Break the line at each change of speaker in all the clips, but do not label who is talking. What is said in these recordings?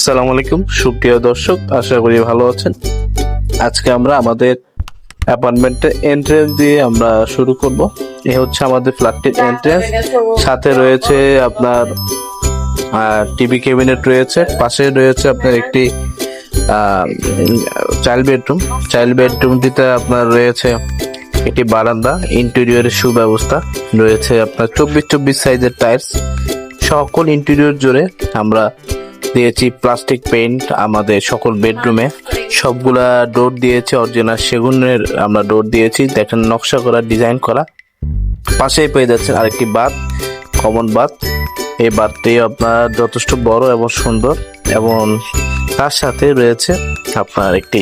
আসসালামু আলাইকুম। সুপ্রিয় দর্শক, আশা করি ভালো আছেন। আজকে আমরা আমাদের অ্যাপার্টমেন্টের এন্ট্রেন্স দিয়ে আমরা শুরু করব। এ হচ্ছে আমাদের ফ্ল্যাটটির এন্ট্রেন্স সাথে রয়েছে আপনার টিভি ক্যাবিনেট রয়েছে। পাশে রয়েছে আপনার একটি চাইল্ড বেডরুম চাইল্ড বেডরুমটিতে আপনার রয়েছে একটি বারান্দা। ইন্টেরিয়রের সুব্যবস্থা রয়েছে আপনার চব্বিশ চব্বিশ সাইজের টায়ার্স সকল ইন্টেরিয়র জুড়ে আমরা দিয়েছি প্লাস্টিক পেইন্ট আমাদের সকল বেডরুমে সবগুলা ডোর দিয়েছি অরিজিনাল সেগুনের আমরা ডোর দিয়েছি। দেখেন, নকশা করা ডিজাইন করা। পাশেই পেয়ে যাচ্ছেন আরেকটি বাথ কমন বাথ এই বাথটি আপনার যথেষ্ট বড় এবং সুন্দর এবং তার সাথে রয়েছে আপনার একটি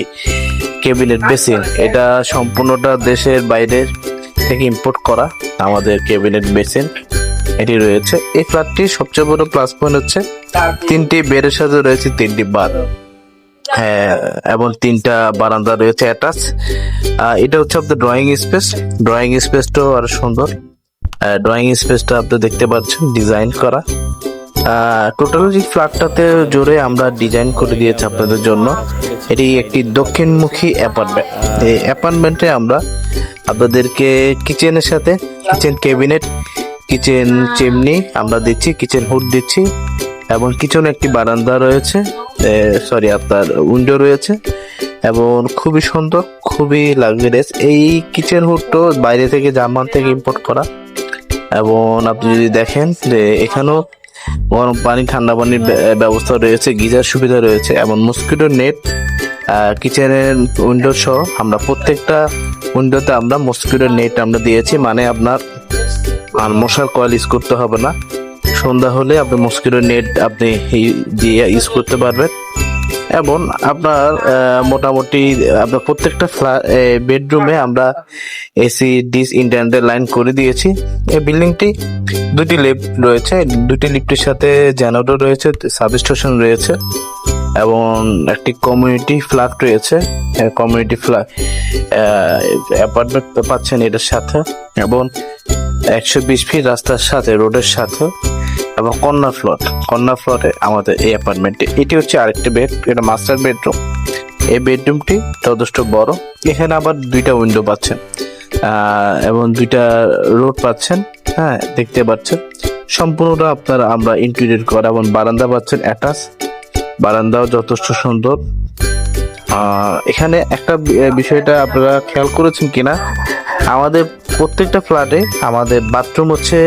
কেবিনেট বেসিন এটা সম্পূর্ণটা দেশের বাইরে থেকে ইম্পোর্ট করা আমাদের কেবিনেট বেসিন এটি রয়েছে। এই ফ্ল্যাটটির সবচেয়ে বড় প্লাস পয়েন্ট হচ্ছে তিনটি বেডের সাথে রয়েছে তিনটি বাথ হ্যাঁ এবং তিনটা বারান্দা রয়েছে অ্যাটাচ এটা হচ্ছে আপনার ড্রয়িং স্পেস ড্রয়িং স্পেসটাও আরও সুন্দর। ড্রয়িং স্পেসটা আপনি দেখতে পাচ্ছেন ডিজাইন করা। টোটাল যে ফ্ল্যাটটাতে জোরে আমরা ডিজাইন করে দিয়েছি আপনাদের জন্য। এটি একটি দক্ষিণমুখী অ্যাপার্টমেন্ট এই অ্যাপার্টমেন্টে আমরা আপনাদেরকে কিচেনের সাথে কিচেন ক্যাবিনেট কিচেন চিমনি, আমরা দিচ্ছি, কিচেন হুড দিচ্ছি, এবং কিচেনে একটি বারান্দা রয়েছে সরি আপনার উইন্ডো রয়েছে, এবং খুবই সুন্দর, খুবই লাক্সারিয়াস এই কিচেন হুডটো বাইরে থেকে জার্মান থেকে ইম্পোর্ট করা, এবং আপনি যদি দেখেন যে এখানেও গরম পানি, ঠান্ডা পানির ব্য- ব্যবস্থা রয়েছে, গিজার সুবিধা রয়েছে, এবং মসকিটো নেট কিচেনের উইন্ডো সহ আমরা প্রত্যেকটা উইন্ডোতে আমরা মসকিটো নেট আমরা দিয়েছি মানে আপনার আর মশার কয়েল ইউজ করতে হবে না। সন্ধ্যা হলে আপনি মসকিটো নেট আপনি দিয়ে ইউজ করতে পারবেন। এবং আপনার মোটামুটি, আপনার প্রত্যেকটা বেডরুমে আমরা এসি ডিস ইন্টারনেটের লাইন করে দিয়েছি। এই বিল্ডিংটি দুটি লিফট রয়েছে। দুটি লিফটের সাথে জেনারেটর রয়েছে সাব স্টেশন রয়েছে এবং একটি কমিউনিটি ফ্ল্যাট রয়েছে। কমিউনিটি ফ্ল্যাট অ্যাপার্টমেন্ট পাচ্ছেন এটার সাথে। এবং একশো বিশ ফিট রাস্তার সাথে, রোডের সাথে এবং কন্যা ফ্লট কন্যা ফ্লটে আমাদের এই অ্যাপার্টমেন্টে এটি হচ্ছে আরেকটি বেড এটা মাস্টার বেডরুম এই বেডরুমটি যথেষ্ট বড়। এখানে আবার দুইটা উইন্ডো পাচ্ছেন। এবং দুইটা রোড পাচ্ছেন। হ্যাঁ দেখতে পাচ্ছেন। সম্পূর্ণটা আপনার আমরা ইন্টেরিয়র করা এবং বারান্দা পাচ্ছেন অ্যাটাচ বারান্দাও যথেষ্ট সুন্দর। এখানে একটা বিষয়টা আপনারা খেয়াল করেছেন কিনা? আমাদের প্রত্যেকটা ফ্ল্যাটে আমাদের বাথরুম হচ্ছে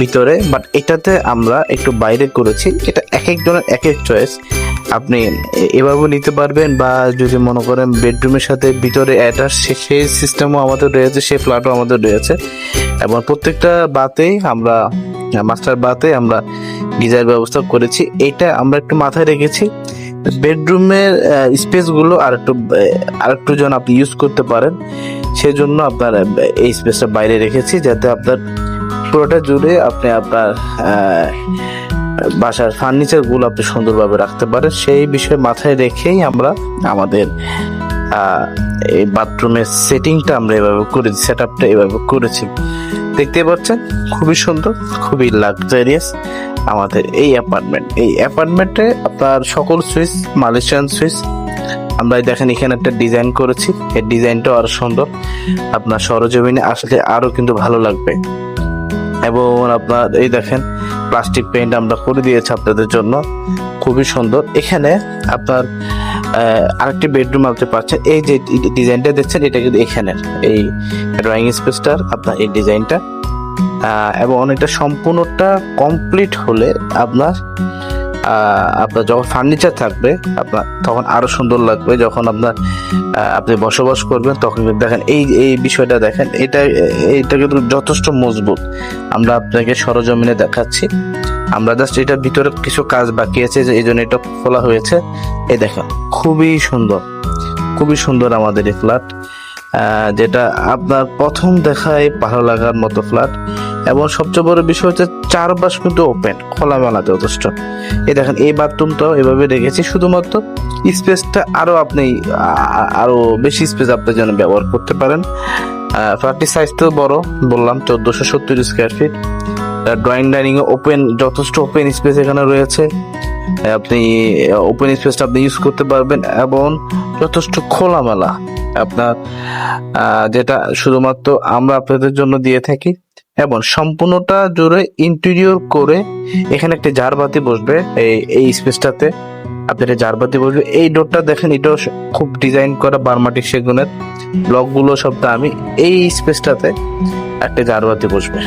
ভিতরে বাট এটাতে আমরা একটু বাইরে করেছি। এটা এক একজনের এক এক চয়েস আপনি এভাবেও নিতে পারবেন বা যদি মনে করেন বেডরুমের সাথে ভিতরে অ্যাটাচ সেই সিস্টেমও আমাদের রয়েছে, সেই ফ্ল্যাটও আমাদের রয়েছে। এবং প্রত্যেকটা বাতেই আমরা মাস্টার বাতে আমরা গিজার ব্যবস্থা করেছি। এটা আমরা একটু মাথায় রেখেছি। বেডরুমের স্পেসগুলো আর একটু আর একটু যেন আপনি ইউজ করতে পারেন, সেজন্য আপনার এই স্পেসটা বাইরে রেখেছি, যাতে আপনার পুরোটা জুড়ে আপনি আপনার বাসার ফার্নিচারগুলো আপনি সুন্দরভাবে রাখতে পারেন। সেই বিষয়ে মাথায় রেখেই আমরা আমাদের এই বাথরুমের সেটিংটা আমরা এভাবে করেছি সেট আপটা এভাবে করেছি। দেখতে পাচ্ছেন? খুবই সুন্দর, খুবই লাক্সারিয়াস আমাদের এই অ্যাপার্টমেন্ট এই অ্যাপার্টমেন্টে আপনার সকল সুইচ মালয়েশিয়ান সুইচ আমরা দেখেন এখানে একটা ডিজাইন করেছি। এই ডিজাইনটাও আরও সুন্দর। আপনার সরজমিনে আসলে আরও কিন্তু ভালো লাগবে। এবং আপনার এই দেখেন প্লাস্টিক পেইন্ট আমরা করে দিয়েছি আপনাদের জন্য। খুবই সুন্দর। এখানে আপনার আরেকটি বেডরুম আপনি পাচ্ছেন। এই যে ডিজাইনটা দেখছেন, এটা কিন্তু এখানের। এই ড্রয়িং স্পেসটার আপনার এই ডিজাইনটা এবং এটা সম্পূর্ণটা কমপ্লিট হলে আপনার আপনার যখন ফার্নিচার থাকবে, আপনার তখন আরও সুন্দর লাগবে। যখন আপনার আপনি বসবাস করবেন, তখন দেখেন এই এই বিষয়টা দেখেন, এটা এটা কিন্তু যথেষ্ট মজবুত। আমরা আপনাকে সরজমিনে দেখাচ্ছি। আমরা জাস্ট এটার ভিতরে কিছু কাজ বাকি আছে, যে এই জন্য এটা খোলা হয়েছে। এই দেখেন, খুবই সুন্দর খুবই সুন্দর আমাদের এই ফ্ল্যাট যেটা আপনার প্রথম দেখায় ভালো লাগার মতো ফ্ল্যাট এবং সবচেয়ে বড় বিষয় হচ্ছে চারপাশ কিন্তু ওপেন খোলামেলা যথেষ্ট এই দেখেন, এই বাথরুমটাও এভাবে রেখেছি, শুধুমাত্র স্পেসটা আরও আপনি, আ- আরও বেশি স্পেস আপনার জন্য ব্যবহার করতে পারেন। ফ্ল্যাটটির সাইজ তো বড়, বললাম চোদ্দশো সত্তর square feet drawing dining open যথেষ্ট ওপেন স্পেস এখানে রয়েছে। আপনি ওপেন স্পেসটা আপনি ইউজ করতে পারবেন এবং যথেষ্ট খোলামেলা। আপনার যেটা শুধুমাত্র আমরা আপনাদের জন্য দিয়ে থাকি। এবং সম্পূর্ণটা জুড়ে ইন্টেরিয়র করে এখানে একটা জারবাতি বসবে, এই এই স্পেসটাতে আপনার জারবাতি বসবে। এই ডোরটা দেখেন এটাও খুব ডিজাইন করা বার্মাটিক সেগুনের। ব্লকগুলো সব দামি। এই স্পেসটাতে একটা জারবাতি বসবে।